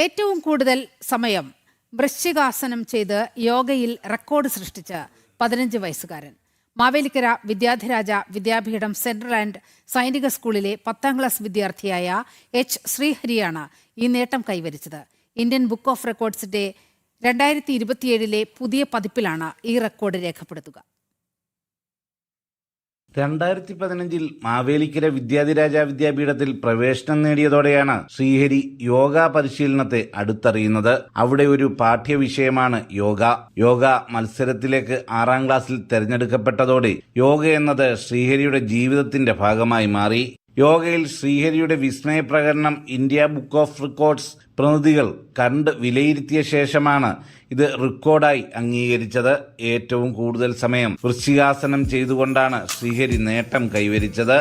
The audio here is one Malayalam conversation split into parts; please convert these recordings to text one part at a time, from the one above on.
ഏറ്റവും കൂടുതൽ സമയം വൃശ്ചികാസനം ചെയ്ത് യോഗയിൽ റെക്കോർഡ് സൃഷ്ടിച്ച പതിനഞ്ച് വയസ്സുകാരൻ. മാവേലിക്കര വിദ്യാധിരാജ വിദ്യാപീഠം സെൻട്രൽ ആൻഡ് സൈനിക സ്കൂളിലെ പത്താം ക്ലാസ് വിദ്യാർത്ഥിയായ എച്ച് ശ്രീഹരിയാണ് ഈ നേട്ടം കൈവരിച്ചത്. ഇന്ത്യൻ ബുക്ക് ഓഫ് റെക്കോർഡ്സിന്റെ രണ്ടായിരത്തി ഇരുപത്തിയേഴിലെ പുതിയ പതിപ്പിലാണ് ഈ റെക്കോർഡ് രേഖപ്പെടുത്തുക. രണ്ടായിരത്തി പതിനഞ്ചിൽ മാവേലിക്കര വിദ്യാധിരാജ വിദ്യാപീഠത്തിൽ പ്രവേശനം നേടിയതോടെയാണ് ശ്രീഹരി യോഗ പരിശീലനത്തെ അടുത്തറിയുന്നത്. അവിടെ ഒരു പാഠ്യവിഷയമാണ് യോഗ. യോഗ മത്സരത്തിലേക്ക് ആറാം ക്ലാസ്സിൽ തെരഞ്ഞെടുക്കപ്പെട്ടതോടെ യോഗ എന്നത് ശ്രീഹരിയുടെ ജീവിതത്തിന്റെ ഭാഗമായി മാറി. യോഗയിൽ ശ്രീഹരിയുടെ വിസ്മയ പ്രകടനം ഇന്ത്യ ബുക്ക് ഓഫ് റെക്കോർഡ്സ് പ്രതിനിധികൾ കണ്ട് വിലയിരുത്തിയ ശേഷമാണ് ഇത് റെക്കോർഡായി അംഗീകരിച്ചത്. ഏറ്റവും കൂടുതൽ സമയം വൃശ്ചികാസനം ചെയ്തുകൊണ്ടാണ് ശ്രീഹരി നേട്ടം കൈവരിച്ചത്.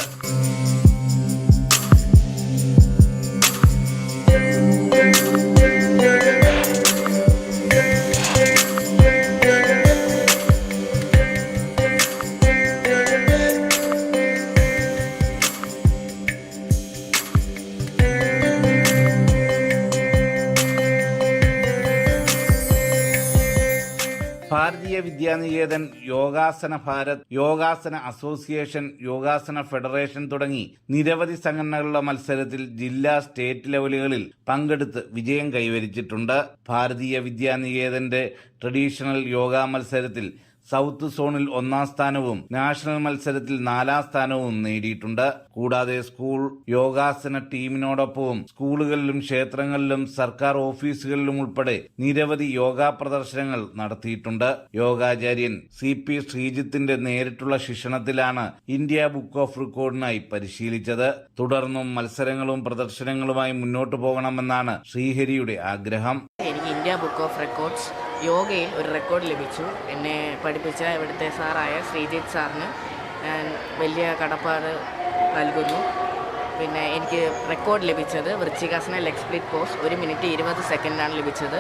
ഭാരതീയ വിദ്യാനികേതൻ യോഗാസന ഭാരത് യോഗാസന അസോസിയേഷൻ യോഗാസന ഫെഡറേഷൻ തുടങ്ങി നിരവധി സംഘടനകളുടെ മത്സരത്തിൽ ജില്ലാ സ്റ്റേറ്റ് ലെവലുകളിൽ പങ്കെടുത്ത് വിജയം കൈവരിച്ചിട്ടുണ്ട്. ഭാരതീയ വിദ്യാനികേതന്റെ ട്രഡീഷണൽ യോഗ മത്സരത്തിൽ സൗത്ത് സോണിൽ ഒന്നാം സ്ഥാനവും നാഷണൽ മത്സരത്തിൽ നാലാം സ്ഥാനവും നേടിയിട്ടുണ്ട്. കൂടാതെ സ്കൂൾ യോഗാസന ടീമിനോടൊപ്പവും സ്കൂളുകളിലും ക്ഷേത്രങ്ങളിലും സർക്കാർ ഓഫീസുകളിലും ഉൾപ്പെടെ നിരവധി യോഗാ പ്രദർശനങ്ങൾ നടത്തിയിട്ടുണ്ട്. യോഗാചാര്യൻ സി പി ശ്രീജിത്തിന്റെ നേരിട്ടുള്ള ശിക്ഷണത്തിലാണ് ഇന്ത്യ ബുക്ക് ഓഫ് റെക്കോർഡിനായി പരിശീലിച്ചത്. തുടർന്നും മത്സരങ്ങളും പ്രദർശനങ്ങളുമായി മുന്നോട്ടു പോകണമെന്നാണ് ശ്രീഹരിയുടെ ആഗ്രഹം. ഇന്ത്യ ബുക്ക് ഓഫ് റെക്കോർഡ്സ് യോഗയിൽ ഒരു റെക്കോർഡ് ലഭിച്ചു. എന്നെ പഠിപ്പിച്ച ഇവിടുത്തെ സാറായ ശ്രീജിത്ത് സാറിന് ഞാൻ വലിയ കടപ്പാട് നൽകുന്നു. പിന്നെ എനിക്ക് റെക്കോർഡ് ലഭിച്ചത് വൃശ്ചികാസന ലെഗ് സ്പ്ലിറ്റ് പോസ് ഒരു മിനിറ്റ് ഇരുപത് സെക്കൻഡാണ് ലഭിച്ചത്.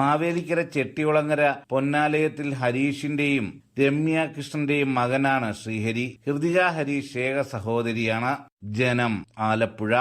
മാവേലിക്കര ചെട്ടികുളങ്ങര പൊന്നാലയത്തിൽ ഹരീഷിന്റെയും രമ്യ കൃഷ്ണന്റെയും മകനാണ് ശ്രീഹരി. ഹൃദിക ഹരീഷ് ശേഖ സഹോദരിയാണ് ജനം ആലപ്പുഴ.